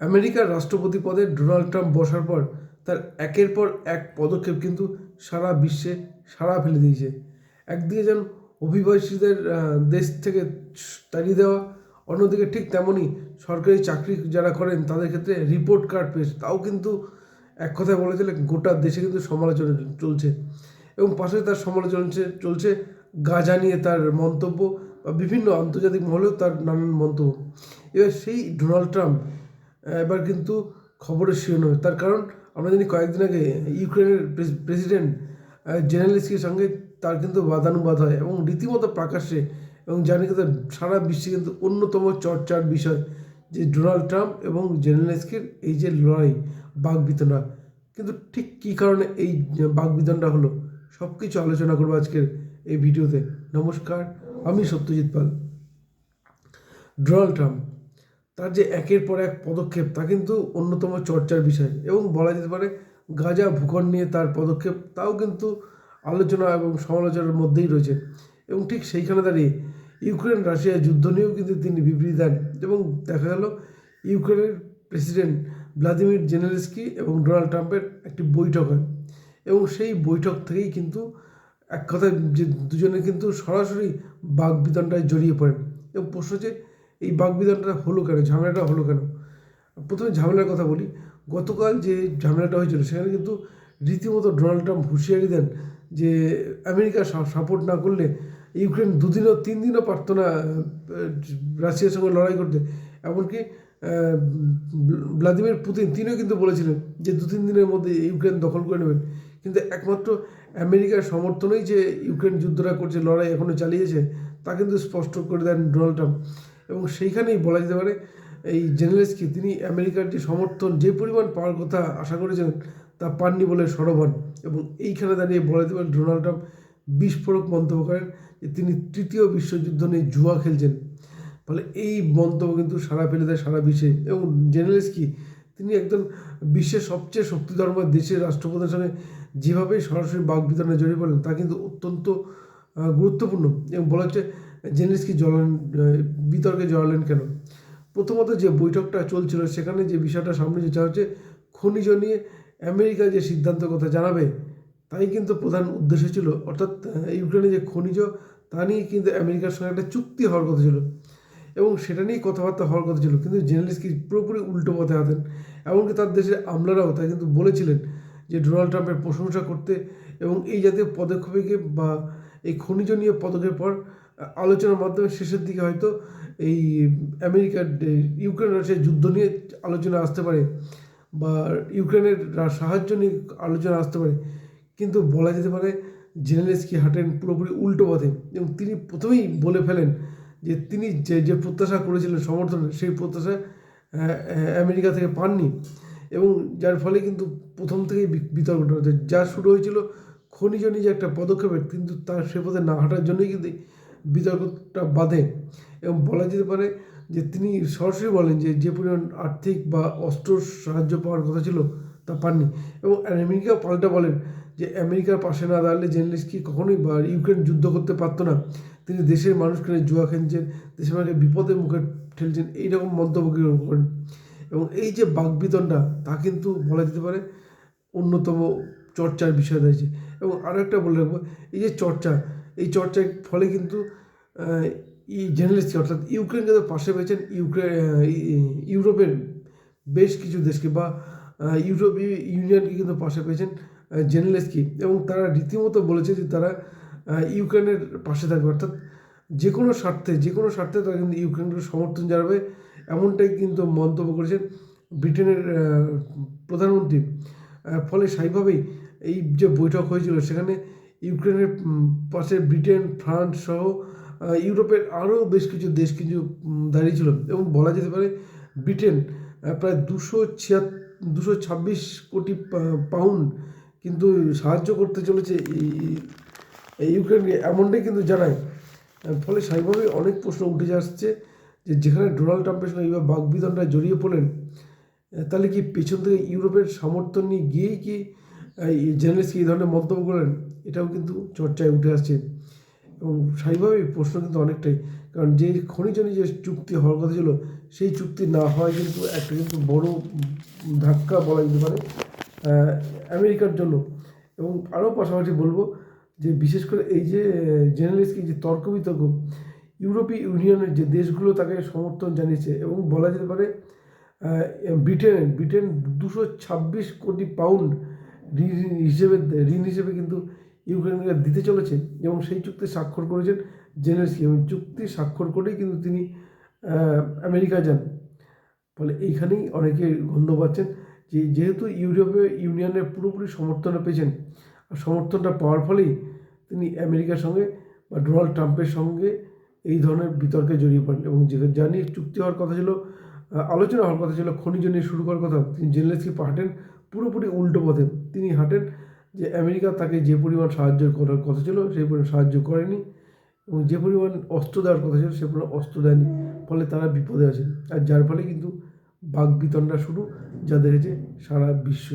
আমেরিকার রাষ্ট্রপতি পদে ডোনাল্ড ট্রাম্প বসার পর তার একের পর এক পদক্ষেপ কিন্তু সারা বিশ্বে সাড়া ফেলে দিয়েছে। একদিকে যেন অভিবাসীদের দেশ থেকে তাড়িয়ে দেওয়া, অন্যদিকে ঠিক তেমনই সরকারি চাকরি যারা করেন তাদের ক্ষেত্রে রিপোর্ট কার্ড পেশ তাও কিন্তু এক কথায় বলা গোটা দেশে কিন্তু সমালোচনা চলছে এবং পাশে তার সমালোচনা চলছে- গাজা নিয়ে তার মন্তব্য বা বিভিন্ন আন্তর্জাতিক মহলেও তার নানান মন্তব্য। এবার সেই ডোনাল্ড ট্রাম্প এবার কিন্তু খবরের শিরোনামে তার কারণ আমরা জানি কয়েকদিন আগে ইউক্রেনের প্রেসিডেন্ট আহ, জেনেলিস্কির সঙ্গে তার কিন্তু বাদানুবাদ হয় এবং রীতিমতো প্রকাশ্যে এবং জানি কিন্তু সারা বিশ্বে কিন্তু অন্যতম চর্চার বিষয় যে ডোনাল্ড ট্রাম্প এবং জেনেলিস্কির এই যে লড়াই বাগবিতণ্ডা কিন্তু ঠিক কী কারণে এই বাগবিতণ্ডা হলো সব কিছু আলোচনা করব আজকের এই ভিডিওতে। নমস্কার আমি সত্যজিৎ পাল। Donald Trump. তার যে একের পর এক পদক্ষেপ, তা কিন্তু অন্যতম চর্চার বিষয়। এবং বলা যেতে পারে, গাজা, ভূখণ্ড নিয়ে তার পদক্ষেপ, তাও কিন্তু আলোচনা এবং সমালোচনার মধ্যেই রয়েছে। এবং ঠিক সেইখানে দাঁড়িয়ে ইউক্রেন, রাশিয়া যুদ্ধ নিয়েও কিন্তু তিনি বিবৃতি দেন। এবং দেখা গেল, ইউক্রেনের প্রেসিডেন্ট ভ্লাদিমির জেনেলস্কি এবং ডোনাল্ড ট্রাম্পের একটি বৈঠক হয়। এবং সেই বৈঠক থেকেই কিন্তু এক কথায় যে দুজনে কিন্তু সরাসরি বাক বাগবিতণ্ডায় জড়িয়ে পড়েন। এবং প্রশ্ন যে এই বাগবিতণ্ডাটা হলো কেন? ঝামেলাটা হলো কেন? প্রথমে ঝামেলার কথা বলি। গতকাল যে ঝামেলাটা হয়েছিল, সেখানে কিন্তু রীতিমতো ডোনাল্ড ট্রাম্প হুঁশিয়ারি দেন যে আমেরিকা সাপোর্ট না করলে ইউক্রেন দুদিনও তিন দিনও পারতো না রাশিয়ার সঙ্গে লড়াই করতে। এমনকি ভ্লাদিমির পুতিন তিনিও কিন্তু বলেছিলেন যে দু তিন দিনের মধ্যে ইউক্রেন দখল করে নেবেন। কিন্তু একমাত্র আমেরিকার সমর্থনেই যে ইউক্রেন যুদ্ধটা করছে, লড়াই এখনও চালিয়েছে, তা কিন্তু স্পষ্ট করে দেন ডোনাল্ড ট্রাম্প। এবং সেইখানেই বলা যেতে পারে এই জেনেলেসকি তিনি আমেরিকার যে সমর্থন, যে পরিমাণ পাওয়ার কথা আশা করেছেন তা পাননি বলে সরব হন। এবং এইখানে দাঁড়িয়ে বলা যেতে পারে ডোনাল্ড ট্রাম্প বিস্ফোরক মন্তব্য করেন যে তিনি তৃতীয় বিশ্বযুদ্ধ নিয়ে জুয়া খেলছেন। ফলে এই মন্তব্য কিন্তু সারা ফেলে দেয় সারা বিশ্বে। এবং জেনেলেসকি তিনি একজন বিশ্বের সবচেয়ে শক্তিধর্ম দেশের রাষ্ট্রপ্রধানের সঙ্গে যেভাবে সরাসরি বাগবিতরণে জড়িয়ে পড়লেন, তা কিন্তু অত্যন্ত গুরুত্বপূর্ণ। এবং বলা হচ্ছে জেনেলিস্কি জড়ালেন বিতর্কে জড়ালেন কেন? প্রথমত যে বৈঠকটা চলছিল, সেখানে যে বিষয়টা সামনে যেটা হচ্ছে, খনিজ নিয়ে আমেরিকা যে সিদ্ধান্ত কথা জানাবে, তাই কিন্তু প্রধান উদ্দেশ্য ছিল, অর্থাৎ ইউক্রেনে যে খনিজ, তা নিয়ে কিন্তু আমেরিকার সঙ্গে একটা চুক্তি হওয়ার কথা ছিল। এবং সেটা নিয়েই কথাবার্তা হওয়ার কথা ছিল, কিন্তু জেনারেলিস্টকে পুরোপুরি উল্টো পথে হাতেন এমনকি তার দেশের আমলারাও তাই কিন্তু বলেছিলেন যে ডোনাল্ড ট্রাম্পের প্রশংসা করতে এবং এই জাতীয় পদক্ষেপকে বা এই খনিজ নিয়ে পদক্ষেপের পর আলোচনার মাধ্যমে শেষের দিকে হয়তো এই আমেরিকার, ইউক্রেন রাশিয়ার যুদ্ধ নিয়ে আলোচনা আসতে পারে বা ইউক্রেনের সাহায্য নিয়ে আলোচনা আসতে পারে। কিন্তু বলা যেতে পারে জেনেলেস্কি হাঁটেন পুরোপুরি উল্টো পথে এবং তিনি প্রথমেই বলে ফেলেন যে তিনি যে যে প্রত্যাশা করেছিলেন সমর্থন, সেই প্রত্যাশা আমেরিকা থেকে পাননি এবং যার ফলে কিন্তু প্রথম থেকেই বিতর্কটা হচ্ছে। যা শুরু হয়েছিল খনিজ নিয়ে যে একটা পদক্ষেপের, কিন্তু তার সে পথে না হাঁটার জন্যই কিন্তু বিতর্কটা বাধে এবং বলা যেতে পারে যে তিনি সরাসরি বলেন যে যে পরিমাণ আর্থিক বা অস্ত্র সাহায্য পাওয়ার কথা ছিল তা পাননি এবং আমেরিকা পাল্টা বলেন যে আমেরিকার পাশে না দাঁড়ালে জেনলিস্কি কখনোই বা ইউক্রেন যুদ্ধ করতে পারতো না। তিনি দেশের মানুষকে জুয়া খেলছেন, দেশের মানুষকে বিপদের মুখে ঠেলছেন, এইরকম মন্তব্য করেন। এবং এই যে বাগবিতণ্ডা তা কিন্তু বলা যেতে পারে অন্যতম চর্চার বিষয় রয়েছে। এবং আরও একটা বলে রাখব, এই যে চর্চা এই চর্চার ফলে কিন্তু ই এই জেনারেলিস্ট অর্থাৎ ইউক্রেন যাদের পাশে পেয়েছেন ইউক্রেন ইউরোপের বেশ কিছু দেশকে বা ইউরোপীয় ইউনিয়নকে কিন্তু পাশে পেয়েছেন জেনেলেস্কি এবং তারা রীতিমতো বলেছে যে তারা ইউক্রেনের পাশে থাকবে। অর্থাৎ যে কোনো স্বার্থে যে কোনো স্বার্থে তারা কিন্তু ইউক্রেনকে সমর্থন জানাবে, এমনটাই কিন্তু মন্তব্য করেছেন ব্রিটেনের প্রধানমন্ত্রী। ফলে স্বাভাবিকভাবেই এই যে বৈঠক হয়েছিল, সেখানে ইউক্রেনের পাশে ব্রিটেন ফ্রান্স সহ ইউরোপের আরও বেশ কিছু দেশ কিছু উম, দাঁড়িয়েছিল এবং বলা যেতে পারে ব্রিটেন প্রায় দুশো ছিয়াত দুশো ছাব্বিশ কোটি পাউন্ড কিন্তু সাহায্য করতে চলেছে ইউক্রেনকে এমনটাই কিন্তু জানায়। ফলে স্বাভাবিকভাবেই অনেক প্রশ্ন উঠে আসছে যে যেখানে ডোনাল্ড ট্রাম্পের সঙ্গে এইভাবে বাগবিতণ্ডায় জড়িয়ে পড়লেন তাহলে কি পেছন থেকে ইউরোপের সমর্থন নিয়ে গিয়েই কি জার্নালিস্টকে এই ধরনের মন্তব্য করেন, এটাও কিন্তু চর্চায় উঠে আসছে। এবং স্বাভাবিকভাবেই প্রশ্ন কিন্তু অনেকটাই, কারণ যে খনিজ যে চুক্তি হওয়ার কথা ছিল, সেই চুক্তি না হয় কিন্তু একটা কিন্তু বড় ধাক্কা বলা যেতে পারে আমেরিকার জন্য। এবং আরও পাশাপাশি বলব যে বিশেষ করে এই যে জেনারেলিস্টকে যে তর্ক বিতর্ক ইউরোপীয় ইউনিয়নের যে দেশগুলো তাকে সমর্থন জানিয়েছে এবং বলা যেতে পারে ব্রিটেন ব্রিটেন দুশো ছাব্বিশ কোটি পাউন্ড ঋণ হিসেবে ঋণ হিসেবে কিন্তু ইউক্রেনকে দিতে চলেছে এবং সেই চুক্তি স্বাক্ষর করেছেন জেনেসকি এবং চুক্তি স্বাক্ষর করেই কিন্তু তিনি আমেরিকা যান। ফলে এইখানেই অনেকে গন্ধ পাচ্ছেন যে যেহেতু ইউরোপীয় ইউনিয়নের পুরোপুরি সমর্থনটা পেয়েছেন, আর সমর্থনটা পাওয়ার ফলেই তিনি আমেরিকার সঙ্গে বা ডোনাল্ড ট্রাম্পের সঙ্গে এই ধরনের বিতর্কে জড়িয়ে পড়েন এবং যে নিয়ে চুক্তি হওয়ার কথা ছিল আলোচনা হওয়ার কথা ছিল, খনিজ নিয়ে শুরু করার কথা তিনি জেনেলেসকি হাঁটেন পুরোপুরি উল্টো পথে। তিনি হাঁটেন যে আমেরিকা তাকে যে পরিমাণ সাহায্য করার কথা ছিল সেই পরিমাণ সাহায্য করেনি এবং যে পরিমাণ অস্ত্র দেওয়ার কথা ছিল সে পরিমাণ অস্ত্র দেয়নি, ফলে তারা বিপদে আছে আর যার ফলে কিন্তু বাঘ বিতণ্ডা শুরু, যা দেখেছে সারা বিশ্ব।